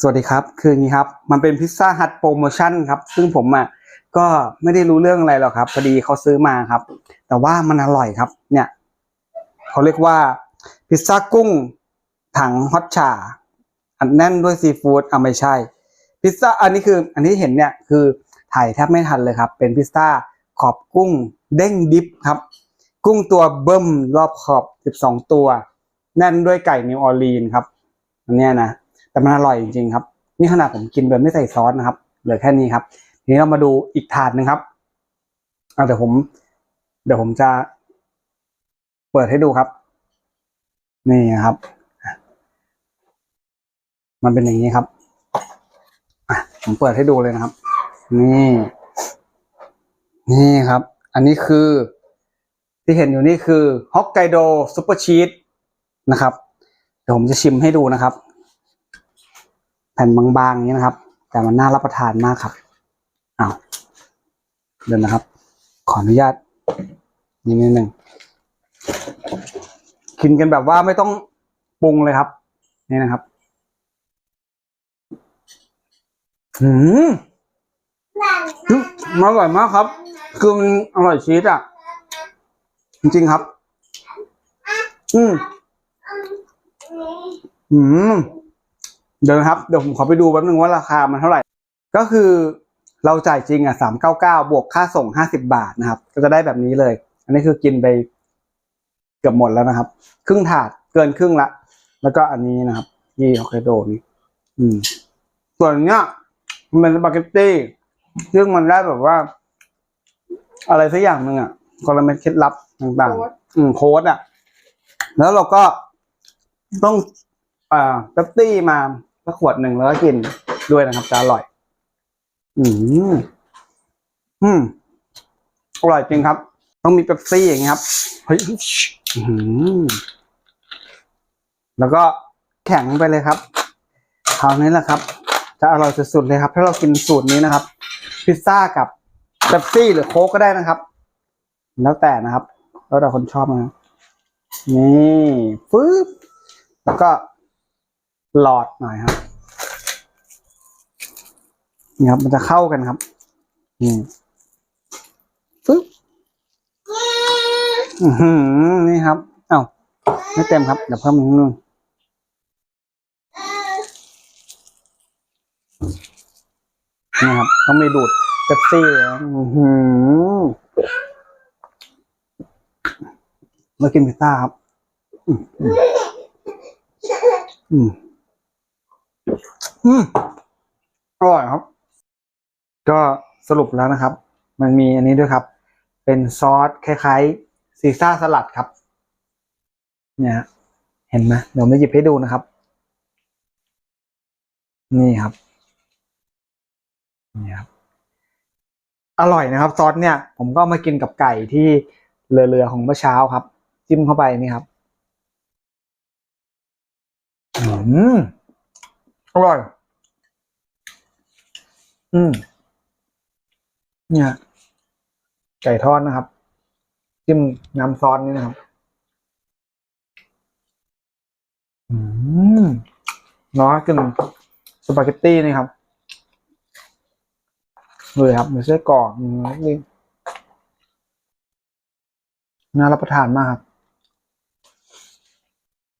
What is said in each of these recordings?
สวัสดีครับ คืออย่างนี้ครับ มันเป็นพิซซ่าฮัทโปรโมชั่นครับ ซึ่งผมอะก็ไม่ได้รู้เรื่องอะไรหรอกครับ พอดีเขาซื้อมาครับ แต่ว่ามันอร่อยครับ เนี่ยเขาเรียกว่าพิซซ่ากุ้งถังฮอตชาอันแน่นด้วยซีฟู้ดอะไม่ใช่ พิซซ่าอันนี้คือ อันที่เห็นเนี่ยคือถ่ายแทบไม่ทันเลยครับ เป็นพิซซ่าขอบกุ้งเด้งดิฟครับ กุ้งตัวเบิ่มรอบขอบ 12 ตัว แน่นด้วยไก่นิวออร์ลีนครับอันเนี้ยนะ แต่มันอร่อยจริงๆครับ นี่ขนาดผมกินแบบไม่ใส่ซอสนะครับ เหลือแค่นี้ครับ ทีนี้เรามาดูอีกถาดหนึ่งครับเอาเดี๋ยวผม เดี๋ยวผมจะ เปิดให้ดูครับ นี่นะครับ มันเป็นอย่างนี้ครับอะผมเปิดให้ดูเลยนะครับ นี่ นี่ครับ อันนี้คือ ที่เห็นอยู่นี่คือฮอกไกโดซูเปอร์ชีสนะครับ เดี๋ยวผมจะชิมให้ดูนะครับ ผ่นบางๆอย่างนี้นะครับ แต่มันน่ารับประทานมากครับอ้าวเดี๋ยวนะครับ ขออนุญาตนิดนิดหนึ่งกินกันแบบว่าไม่ต้องปรุงเลยครับ นี่นะครับอืมอืมมันอร่อยมากครับ คือมันอร่อยชีสอะ จริงๆครับ อืมอืม เดี๋ยวนะครับเดี๋ยวผมขอไปดูแป๊บนึงว่าราคามันเท่าไหร่ ก็คือเราจ่ายจริงอะสามเก้าเก้าบวกค่าส่งห้าสิบาทนะครับ ก็จะได้แบบนี้เลย อันนี้คือกินไปเกือบหมดแล้วนะครับ ครึ่งถาดเกินครึ่งละ แล้วก็อันนี้นะครับยี่ฮอกไกโดนี่อืม ส่วนเนี้ยมันเป็นสปาเกตตี้ซึ่งมันได้แบบว่า อะไรสักอย่างหนึ่งอะกลเม็ดเคล็ดลับต่างๆ อืมโค้ดอะ แล้วเราก็ต้องอ่าเป๊ปซี่มา สักขวดหนึ่งแล้วก็กินด้วยนะครับจะอร่อย อืมอืมอร่อยจริงครับ ต้องมีเป๊ปซี่อย่างนี้ครับเฮ้ยอื้อหือแล้วก็แข็งไปเลยครับคราวนี้แหละครับ จะอร่อยสุดๆเลยครับ ถ้าเรากินสูตรนี้นะครับ พิซซ่ากับเป๊ปซี่หรือโค้กก็ได้นะครับ แล้วแต่นะครับ แล้วแต่คนชอบนะนี่ฟื๊บแล้วก็ หลอดหน่อยครับนี่ครับ มันจะเข้ากันครับนี่ปึ๊บอือนี่ครับ เอ้าไม่เต็มครับ เดี๋ยวเพิ่มอีกนึงนี่ครับต้องมีดูดเป๊ปซี่แล้วอือหือมากินพิซซ่าครับ อืม อืมอร่อยครับ ก็สรุปแล้วนะครับ มันมีอันนี้ด้วยครับ เป็นซอสคล้ายๆซีซ่าสลัดครับ เนี่ยเห็นไหมเดี๋ยวมาหยิบให้ดูนะครับ นี่ครับนี่ครับ อร่อยนะครับซอสเนี่ย ผมก็มากินกับไก่ที่เรือๆของเมื่อเช้าครับ จิ้มเข้าไปนี่ครับ อืม อร่อย อืม เนี่ย ไก่ทอดนะครับ จิ้มน้ำซอสนี่นะครับ อืมน้อยกินสปาเกตตี้นี่ครับเลยครับม่ใช่กรอบอืมนี่น่ารับประทานมากครับ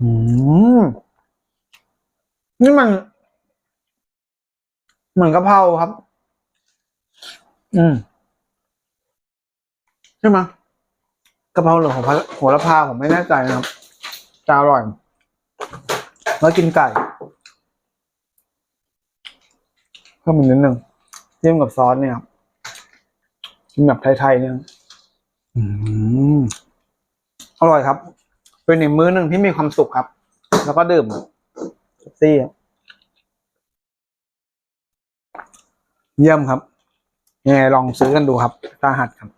อืม นี่มัน เหมือนกะเพราครับ อืมใช่ไหมกะเพราหรือของโหระพาผมไม่แน่ใจนะครับจะอร่อยแล้วกินไก่เพิ่มอีกนิดนึงจิ้มกับซอสเนี่ยครับกินแบบไทยๆเนี่ยอืมอร่อยครับ เป็นอีกมื้อหนึ่งที่มีความสุขครับ แล้วก็ดื่มเป๊ปซี่ครับ เยี่ยมครับยังไงลองซื้อกันดูครับตาหัดครับ